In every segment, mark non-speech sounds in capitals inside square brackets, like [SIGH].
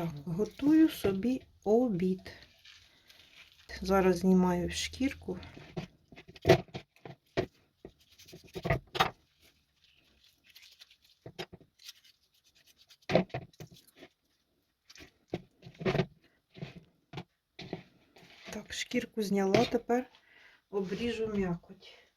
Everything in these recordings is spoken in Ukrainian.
Так, готую собі обід. Зараз знімаю шкірку. Так, шкірку зняла, тепер обріжу м'якоть.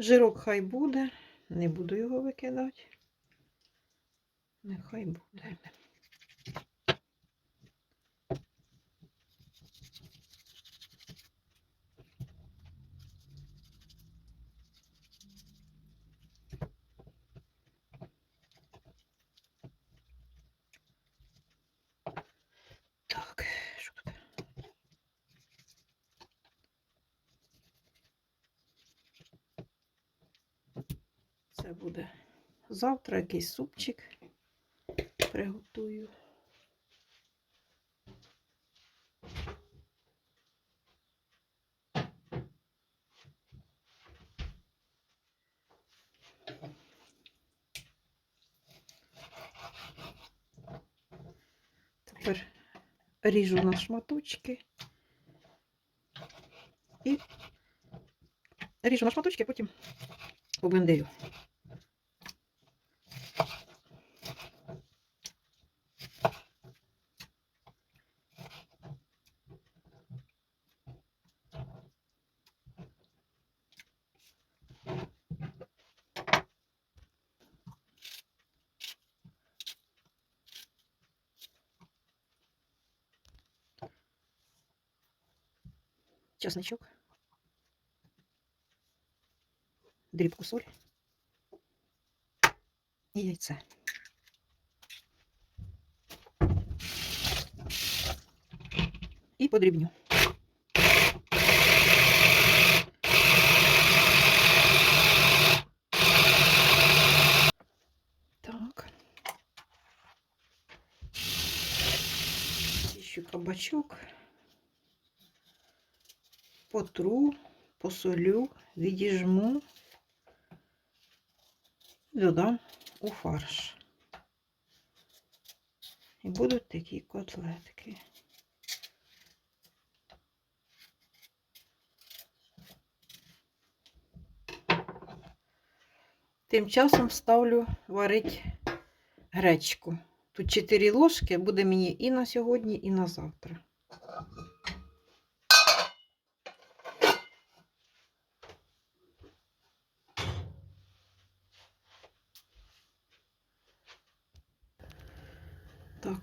Жирок хай буде, не буду його викидати. Нехай буде. Так, що тут? Буде завтра якийсь супчик приготую. Тепер ріжу на шматочки і ріжу на шматочки, потім поблендирю. чесничок, дрібку соль і яйце. І подрібню. Так. Чищу кабачок. Потру, посолю, відіжму і додам у фарш. І будуть такі котлетки. Тим часом ставлю варить гречку. Тут 4 ложки, буде мені і на сьогодні, і на завтра.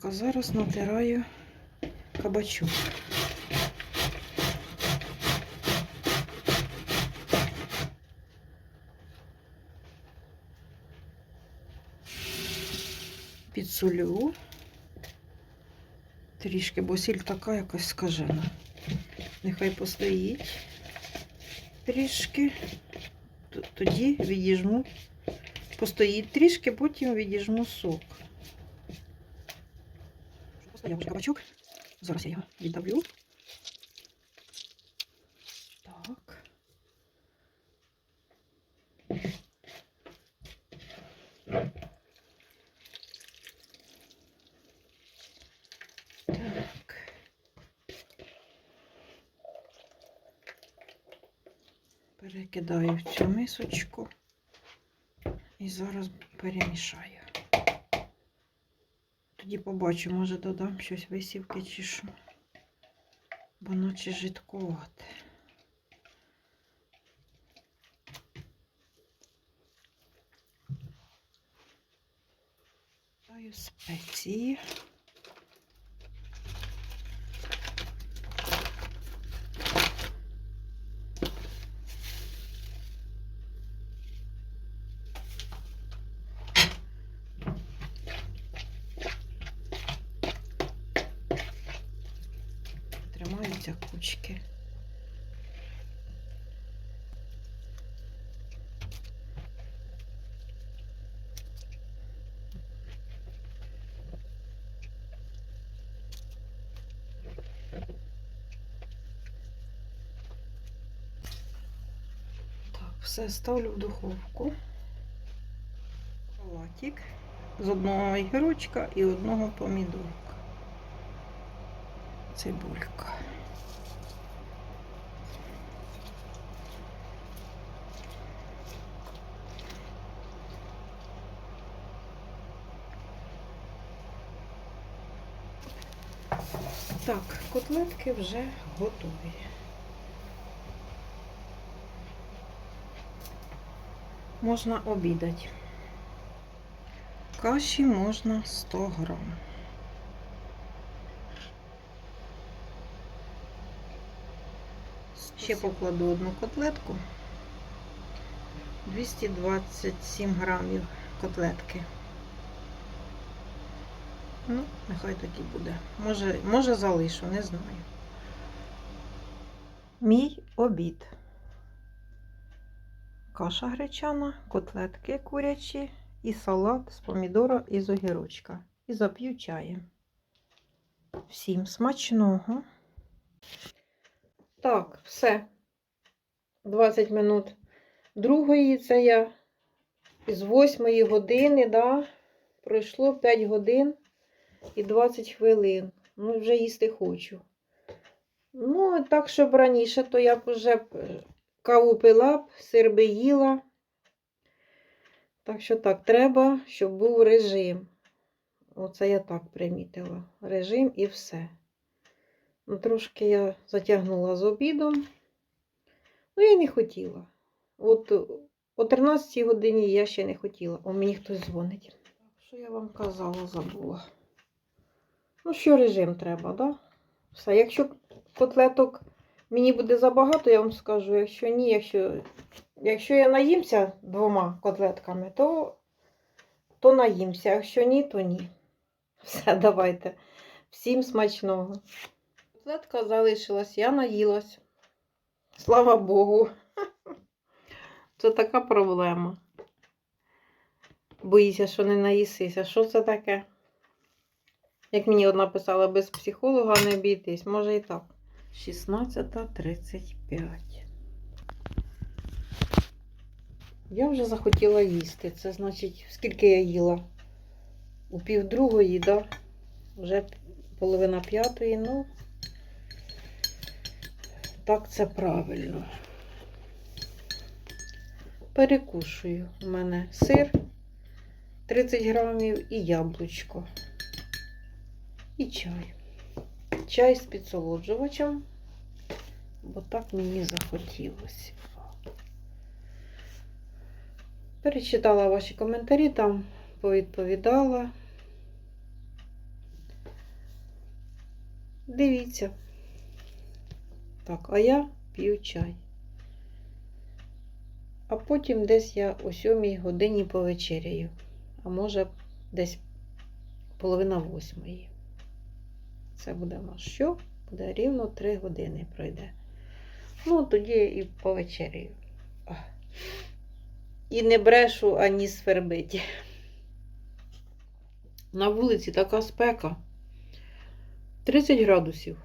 Так, а зараз натираю кабачок. Підсолю. Трішки, бо сіль така якась скажена. Нехай постоїть трішки. Тоді відіжму, постоїть трішки, потім відіжму сок. Постояв вже кабачок. Зараз я його віддавлю. Так. Так. Перекидаю в цю мисочку і зараз перемішаю. Тоді побачу, може додам щось висівки чи що. Бо наче жидкувати. Даю спеції. формуються кучки. Все ставлю в духовку салатик з одного ігрочка і одного помідорка. Цибулька. Так, котлетки вже готові. Можна обідати. Каші можна 100 грам. Ще покладу одну котлетку. 227 грамів котлетки. Ну, нехай тоді буде. Може, може залишу, не знаю. Мій обід. Каша гречана, котлетки курячі і салат з помідора і з огірочка. І зап'ю чаєм. Всім смачного. Так, все. 20 минут другої це я з 8 години, да, пройшло 5 годин і 20 хвилин. Ну, вже їсти хочу. Ну, так, щоб раніше, то я б вже е, каву пила б, сир би їла. Так що так, треба, щоб був режим. Оце я так примітила. Режим і все. Ну, трошки я затягнула з обідом. Ну, я не хотіла. От о 13 годині я ще не хотіла. О, мені хтось дзвонить. Що я вам казала, забула. Ну, що режим треба, да? Все. Якщо котлеток мені буде забагато, я вам скажу. Якщо ні, якщо, якщо я наїмся двома котлетками, то, то наїмся. Якщо ні, то ні. Все, давайте. Всім смачного. Котлетка залишилась, я наїлась. Слава Богу. [LAUGHS] Це така проблема. Боїся, що не наїсися. Що це таке? Як мені одна писала, без психолога не бійтесь, може і так. 16.35. Я вже захотіла їсти. Це значить, скільки я їла? У півдругої, да? Вже половина п'ятої, ну. Так, це правильно. Перекушую. У мене сир 30 грамів і яблучко. І чай. Чай з підсолоджувачем, бо так мені захотілося. Перечитала ваші коментарі, там повідповідала. Дивіться. Так, а я п'ю чай. А потім десь я о 7 годині повечеряю. А може, десь половина восьмої. Це буде у нас що? Буде рівно 3 години пройде. Ну, тоді і повечеряю. Ах. І не брешу, ані свербить. На вулиці така спека. 30 градусів.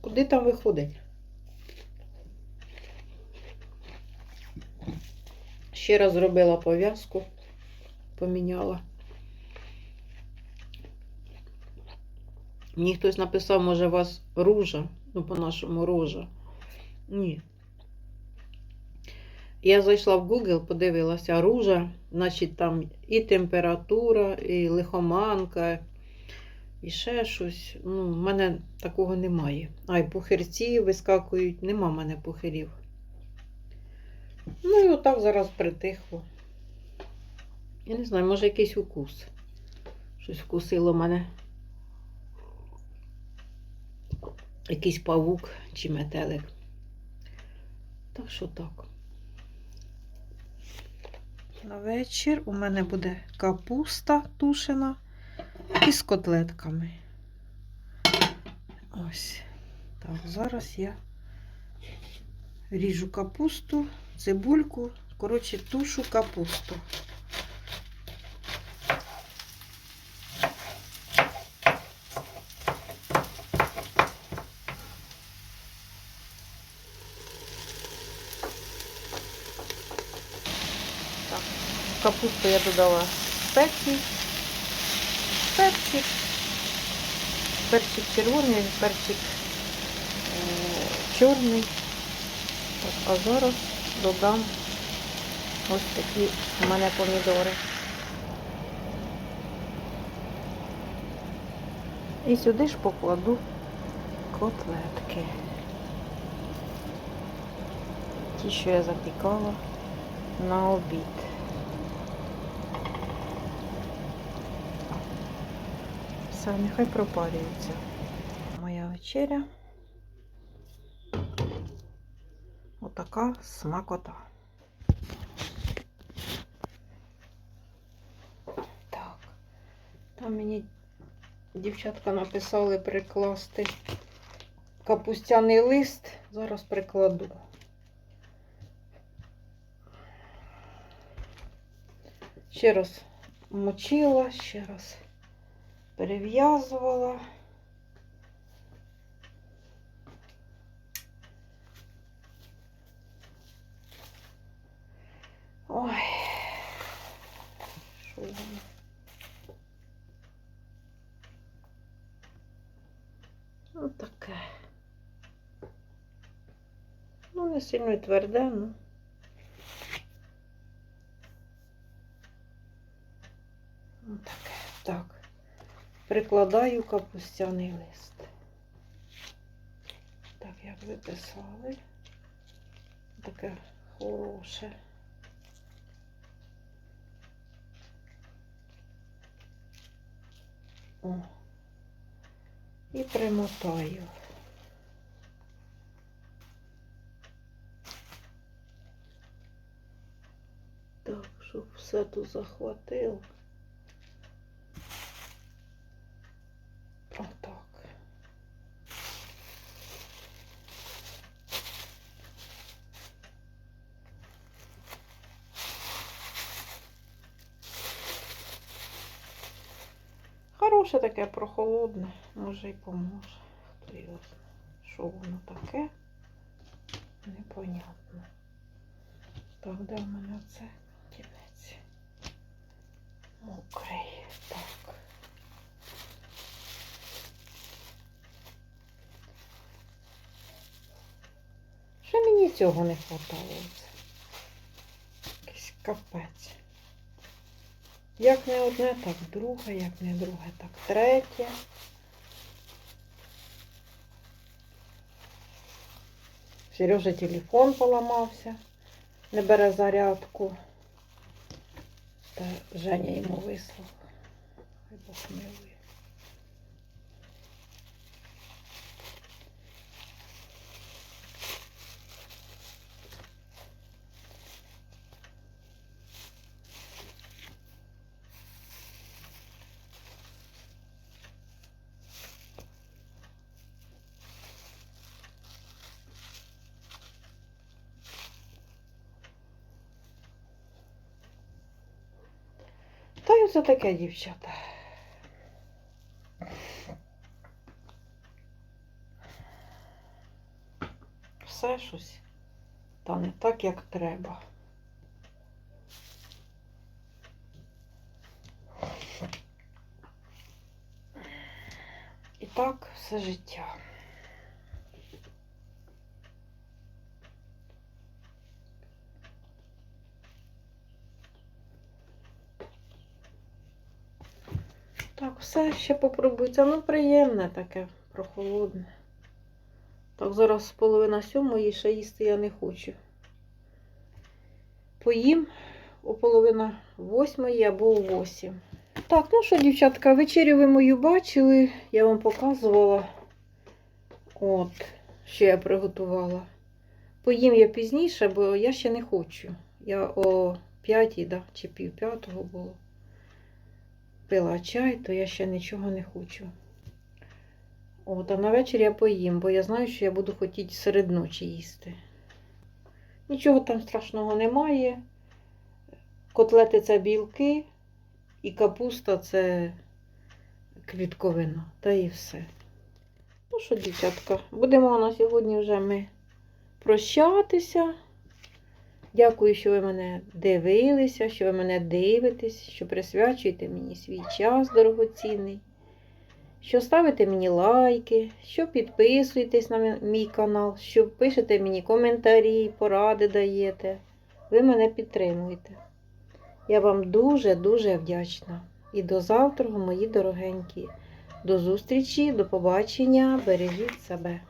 Куди там виходить? Ще раз зробила пов'язку, поміняла. Мені хтось написав, може, у вас ружа, ну, по-нашому рожа. Ні. Я зайшла в Google, подивилася ружа, значить там і температура, і лихоманка, і ще щось. Ну, в мене такого немає. А, і пухирці вискакують, нема в мене пухирів. Ну і отак зараз притихло. Я не знаю, може якийсь укус. Щось вкусило мене. Якийсь павук чи метелик. Так що так. На вечір у мене буде капуста тушена із котлетками. Ось. Так, зараз я ріжу капусту, цибульку, коротше, тушу капусту. Капусту я додала спеції. Перчик. Перчик червоний, перчик е, чорний. А зараз додам ось такі у мене помідори. І сюди ж покладу котлетки. Ті, що я запікала на обід. Все, нехай пропарюється. Моя вечеря. Отака смакота. Так. Там мені дівчатка написали прикласти капустяний лист. Зараз прикладу. Ще раз мочила, ще раз перев'язувала. Ой, що воно? Ну таке. Ну, не сильно й тверде, ну. Ну, таке. Так. Прикладаю капустяний лист. Так, як ви писали. Таке хороше. О. І примотаю. Так, щоб все тут захватило. Отак. Хороше таке прохолодне, може й поможе. Хто його що воно таке, непонятно. Так, де в мене це кінець? Мокрий. Так. Ще мені цього не хватало. Якийсь капець. Як не одне, так друге, як не друге, так третє. Сережа телефон поламався, не бере зарядку. Та Женя йому вислав. Хай Бог милує. Та й таке, дівчата. Все щось. Та не так, як треба. І так все життя. Так, все ще попробується. Ну, приємне таке, прохолодне. Так, зараз половина сьомої, ще їсти я не хочу. Поїм о половина восьмої або о восім. Так, ну що, дівчатка, вечерю ви мою бачили, я вам показувала. От, що я приготувала. Поїм я пізніше, бо я ще не хочу. Я о п'ятій, да, чи пів п'ятого було пила чай, то я ще нічого не хочу. От, а на вечір я поїм, бо я знаю, що я буду хотіти серед ночі їсти. Нічого там страшного немає. Котлети це білки, і капуста це квітковина. Та і все. Ну що, дівчатка, будемо на сьогодні вже ми прощатися. Дякую, що ви мене дивилися, що ви мене дивитесь, що присвячуєте мені свій час дорогоцінний, що ставите мені лайки, що підписуєтесь на мій канал, що пишете мені коментарі, поради даєте. Ви мене підтримуєте. Я вам дуже-дуже вдячна. І до завтра, мої дорогенькі. До зустрічі, до побачення, бережіть себе.